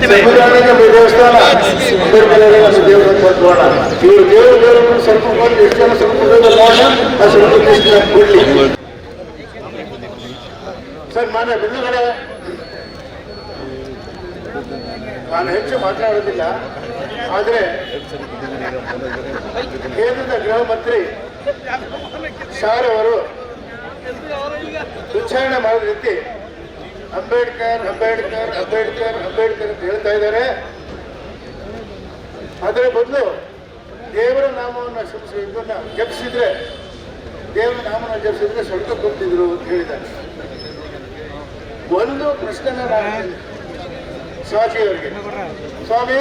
ನಮ್ಮ ದೇವಸ್ಥಾನ ದೇವರು ಸ್ವಲ್ಪ ಬಂದು ನೋಡೋಣ ಸರ್ ನಾನು ಹೆಚ್ಚು ಮಾತನಾಡೋದಿಲ್ಲ ಆದರೆ ಕೇಂದ್ರದ ಗೃಹ ಮಂತ್ರಿ ಶಾರ್ ಅವರು ಉಚ್ಚಾರಣೆ ಮಾಡಿದ ರೀತಿ ಅಂಬೇಡ್ಕರ್ ಅಂಬೇಡ್ಕರ್ ಅಂಬೇಡ್ಕರ್ ಅಂಬೇಡ್ಕರ್ ಅಂತ ಹೇಳ್ತಾ ಇದ್ದಾರೆ. ಅದರ ಬದಲು ದೇವರ ನಾಮವನ್ನು ಇದನ್ನ ಜಪಿಸಿದ್ರೆ ದೇವರ ನಾಮವನ್ನು ಜಪಿಸಿದ್ರೆ ಸ್ವಲ್ಪ ಕೊಡ್ತಿದ್ರು ಅಂತ ಹೇಳಿದ್ದಾರೆ. ಒಂದು ಪ್ರಶ್ನೆ ನಾನು ಸ್ವಾಮಿಯವರಿಗೆ. ಸ್ವಾಮಿ,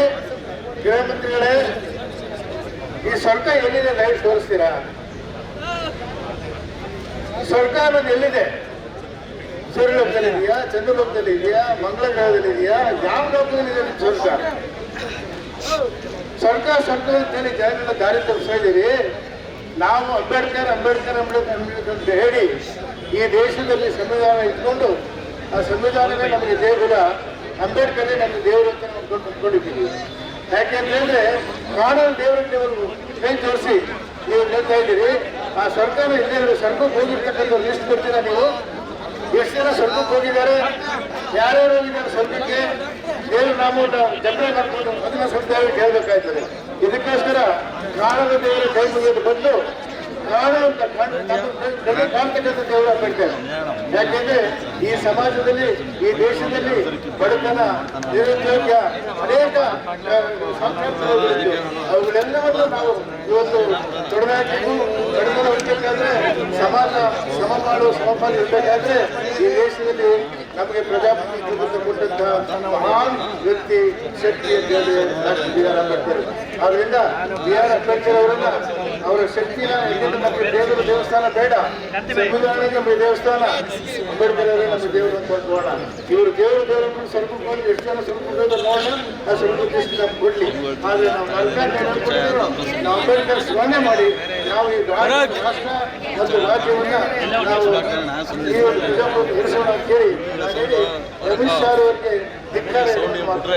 ಗೃಹ ಮಂತ್ರಿಗಳೇ, ಈ ಸ್ವರ್ಗ ಎಲ್ಲಿದೆ ಲೈಟ್ ತೋರಿಸ್ತೀರಾ? ಸ್ವರ್ಗ ಅನ್ನೋದು ಎಲ್ಲಿದೆ? ಸೂರ್ಯಲೋಕದಲ್ಲಿ ಇದೆಯಾ ಚಂದ್ರಲೋಕದಲ್ಲಿ ಇದೆಯಾ ಮಂಗಳ ಗ್ರಹದಲ್ಲಿ ಇದೆಯಾ ಯಾವ ಲೋಕದಲ್ಲಿ ಇದೆ ಸ್ವರ್ಗ ಸ್ವರ್ಗ ಸ್ವರ್ಗ ಅಂತೇಳಿ ದಾರಿ ತೋರಿಸ್ತಾ ಇದ್ದೀರಿ. ನಾವು ಅಂಬೇಡ್ಕರ್ ಅಂಬೇಡ್ಕರ್ ಅಂಬೇಡ್ಕರ್ ಅಂತ ಹೇಳಿ ಈ ದೇಶದಲ್ಲಿ ಸಂವಿಧಾನ ಇಟ್ಕೊಂಡು, ಆ ಸಂವಿಧಾನವೇ ನಮಗೆ ದೇಗುಲ. ಅಂಬೇಡ್ಕರೇ ನಮಗೆ ದೇವರು ಅಂತ ನಾವು ಕೊಂಡು ಅಂದ್ಕೊಂಡಿದ್ದೀವಿ ಯಾಕೆಂತಂದ್ರೆ ಕಾನೂನು ದೇವರಲ್ಲಿ ಅವರು ಕೈ ತೋರಿಸಿ ನೀವು ಹೇಳ್ತಾ ಇದ್ದೀರಿ. ಆ ಸರ್ಕಾರ ಇಲ್ಲೇ ಸ್ವರ್ಗಕ್ಕೆ ಹೋಗಿರ್ತಕ್ಕಂಥ ಲಿಸ್ಟ್ ಕೊಡ್ತೀರಾ ನೀವು? ಜನ ಸ್ವರ್ಗಕ್ಕೆ ಹೋಗಿದ್ದಾರೆ. ಯಾರ್ಯಾರು ಹೋಗಿದ್ದಾರೆ ಸ್ವರ್ಗಕ್ಕೆ ಏನು ನಾವು ಜನರ ಮಾಡ್ಕೊಂಡು ಅದನ್ನ ಸಂದೇಹ ಕೇಳಬೇಕಾಯ್ತದೆ. ಇದಕ್ಕೋಸ್ಕರ ಕಾಣದ ದೇವರ ಕೈ ಮುಗಿಯೋದು ಬಂದು ಅಂತ ಯಾಕೆಂದ್ರೆ ಈ ಸಮಾಜದಲ್ಲಿ, ಈ ದೇಶದಲ್ಲಿ ಬಡತನ, ನಿರುದ್ಯೋಗ ಅನೇಕ ಅವುಗಳೆಲ್ಲವನ್ನೂ ನಾವು ಇವತ್ತು ತೊಡೆದಾಕಬೇಕು ಬಡತನ ಉಳಿಬೇಕಾದ್ರೆ ಸಮಾನ ಸಮ ಮಾಡುವ ಸಮಪಾಲು ಇರಬೇಕಾದ್ರೆ ಈ ದೇಶದಲ್ಲಿ ನಮಗೆ ಪ್ರಜಾಪ್ರಭುತ್ವ ಕೊಟ್ಟಂತಹ ಮಹಾನ್ ವ್ಯಕ್ತಿ ಶಕ್ತಿ ಅಂತ ಹೇಳಿ ಡಾಕ್ಟರ್ ಬಿ ಆರ್ ಅಂಬೇಡ್ಕರ್. ಆದ್ರಿಂದ ಬಿ ಆರ್ ಅಂಬೇಡ್ಕರ್ ಅವರನ್ನ ಅವರ ಶಕ್ತಿನ ನಮಗೆ ದೇವರ ದೇವಸ್ಥಾನ ಬೇಡ. ಸಂವಿಧಾನಕ್ಕೆ ನಮ್ಮ ದೇವಸ್ಥಾನ. ಅಂಬೇಡ್ಕರ್ ಅವರೇ ನಮ್ಮ ದೇವರು ಅಂತ ನೋಡೋಣ. ಇವರು ದೇವರು ದೇವರನ್ನು ಸ್ವಲ್ಪ ಮಾಡಿ ಎಷ್ಟು ಜನ ಸ್ವಲ್ಪ ಬಂದು ನೋಡೋಣ. ಆ ಸ್ವಲ್ಪ ಎಷ್ಟು ನಮ್ಗೆ ಕೊಡ್ಲಿ. ಆದ್ರೆ ನಾವು ನಾಲ್ಕಾರು ನಾವು ಅಂಬೇಡ್ಕರ್ ಸ್ಮರಣೆ ಮಾಡಿ ನಾವು ಈ ರಾಷ್ಟ್ರ ಮತ್ತು ರಾಜ್ಯವನ್ನ ನಾವು ಈ ಒಂದು ಪ್ರಜಾಪ್ರಭುತ್ವ ಅಂತ ಹೇಳಿ ನಾನು ಹೇಳಿ ಅಮಿತ್